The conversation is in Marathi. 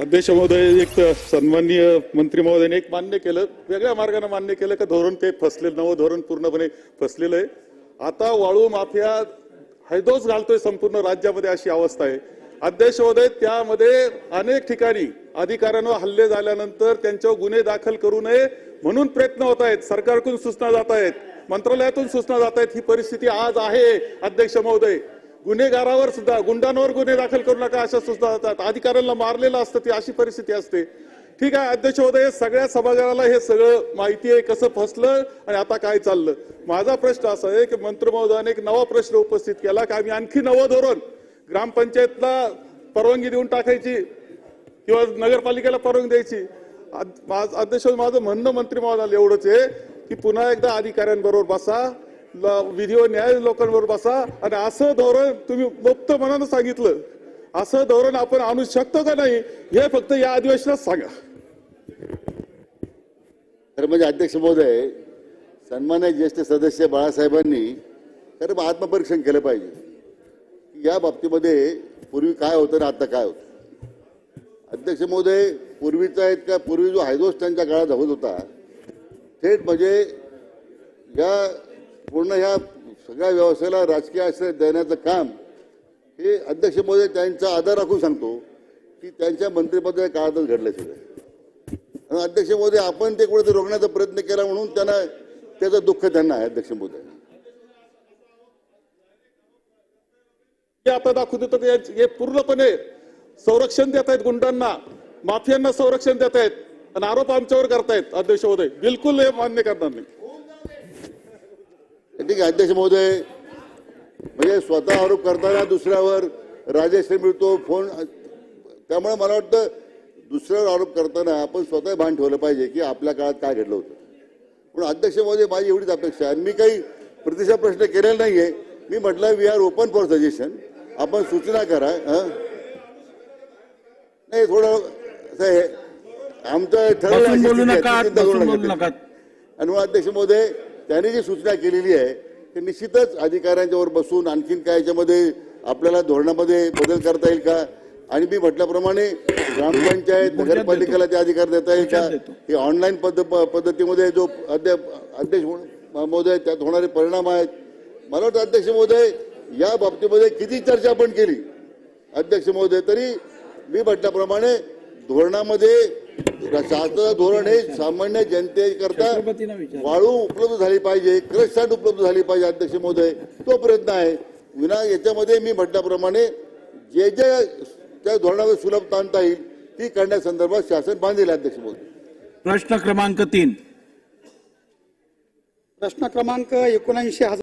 अध्यक्ष महोदय एक तर सन्माननीय मंत्री महोदयाने एक मान्य केलं वेगळ्या मार्गाने मान्य केलं का धोरण ते फसलेलं नवं धोरण पूर्णपणे फसलेलं आहे. आता वाळू माफिया हैदोस घालतोय संपूर्ण राज्यामध्ये अशी अवस्था आहे. अध्यक्ष महोदय त्यामध्ये अनेक ठिकाणी अधिकाऱ्यांवर हल्ले झाल्यानंतर त्यांच्यावर गुन्हे दाखल करू नये म्हणून प्रयत्न होत आहेत. सरकारकडून सूचना जात आहेत मंत्रालयातून सूचना जात आहेत. ही परिस्थिती आज आहे अध्यक्ष महोदय गुन्हेगारावर सुद्धा गुंडांवर गुन्हे दाखल करू नका अशा सुद्धा जातात अधिकाऱ्यांना मारलेलं असतं ती अशी परिस्थिती असते. ठीक आहे अध्यक्ष महोदय सगळ्या सभागाराला हे सगळं माहिती आहे कसं फसलं आणि आता काय चाललं? माझा प्रश्न असा आहे की मंत्री महोदयाने एक नवा प्रश्न उपस्थित केला की आम्ही आणखी नवं धोरण ग्रामपंचायतला परवानगी देऊन टाकायची किंवा नगरपालिकेला परवानगी द्यायची? अध्यक्ष माझं म्हणणं मंत्री महोदयाला एवढंच आहे की पुन्हा एकदा अधिकाऱ्यांबरोबर बसा. विधी व न्याय लोकांबरोबर बसा आणि असं धोरण तुम्ही मुक्त मनानं सांगितलं. असं धोरण आपण आणू शकतो का नाही हे फक्त या अधिवेशनात सांगा. खरं म्हणजे अध्यक्ष महोदय सन्मान्य ज्येष्ठ सदस्य बाळासाहेबांनी खरं मग आत्मपरीक्षण केलं पाहिजे. या बाबतीमध्ये पूर्वी काय होतं आणि आता काय होतं? अध्यक्ष महोदय पूर्वीचा आहेत का पूर्वी जो हायदोस त्यांच्या काळात होत होता थेट म्हणजे या पूर्ण ह्या सगळ्या व्यवसायाला राजकीय आश्रय देण्याचं काम हे अध्यक्ष महोदय त्यांचा आदर राखून सांगतो की त्यांच्या मंत्रिपदाच्या काळातच घडलं सगळं. अध्यक्ष महोदय आपण ते कुठेतरी रोखण्याचा प्रयत्न केला म्हणून त्यांना त्याचं दुःख त्यांना आहे अध्यक्ष महोदय. हे आता दाखवत होतं हे- हे पूर्णपणे संरक्षण देत आहेत गुंडांना माफियांना संरक्षण देत आहेत आणि आरोप आमच्यावर करतायत अध्यक्ष महोदय. बिलकुल हे मान्य करणार नाही. ठीक आहे अध्यक्ष महोदय. म्हणजे स्वतः आरोप करताना दुसऱ्यावर राजेश्री मिळतो फोन त्यामुळे मला वाटतं दुसऱ्यावर आरोप करताना आपण स्वतः भान ठेवलं पाहिजे की आपल्या काळात काय घडलं होतं. म्हणून अध्यक्ष महोदय माझी एवढीच अपेक्षा आहे. आणि मी काही प्रतिसाद प्रश्न केलेला नाहीये. मी म्हटलं we are open for suggestion आपण सूचना करा. हं? नाही थोडं आहे. आमचं आहे. नका. आणि मग अध्यक्ष महोदय त्यांनी जी सूचना केलेली आहे ते निश्चितच अधिकाऱ्यांच्यावर बसून आणखीन काय याच्यामध्ये आपल्याला धोरणामध्ये बदल करता येईल का? आणि मी म्हटल्याप्रमाणे ग्रामपंचायत नगरपालिकेला ते अधिकार देता येईल का. हे ऑनलाईन पद्ध पद्धतीमध्ये जो अध्यक्ष अध्यक्ष महोदय त्यात होणारे परिणाम आहेत. मला वाटतं अध्यक्ष महोदय या बाबतीमध्ये किती चर्चा आपण केली? अध्यक्ष महोदय तरी मी म्हटल्याप्रमाणे धोरणामध्ये शासनाचं धोरण हे सामान्य जनतेकरता वाळू उपलब्ध झाली पाहिजे क्रश सँड उपलब्ध झाली पाहिजे अध्यक्ष महोदय. तो प्रयत्न आहे. विना याच्यामध्ये मी म्हटल्याप्रमाणे जे जे त्या धोरणावर सुलभता आणता येईल ती करण्यासंदर्भात शासन बांधील अध्यक्ष महोदय. प्रश्न क्रमांक तीन. प्रश्न क्रमांक एकोणऐंशी हजार